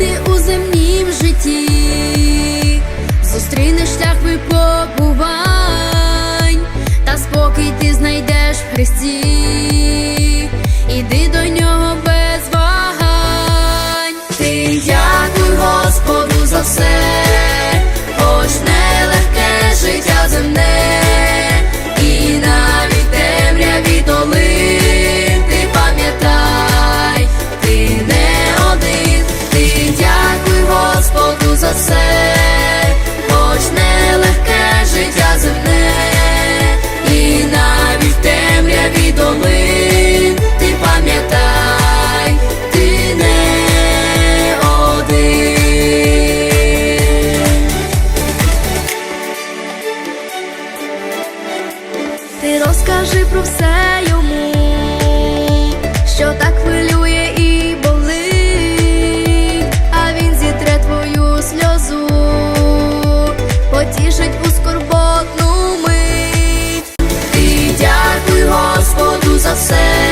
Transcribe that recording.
ти у земнім житті, зустрінеш шлях випобувань, та спокій ти знайдеш в Христі. за це, хоч нелегке життя земне, і навіть темряві долин ти пам'ятай, ти не один. Ти розкажи про все йому. за все.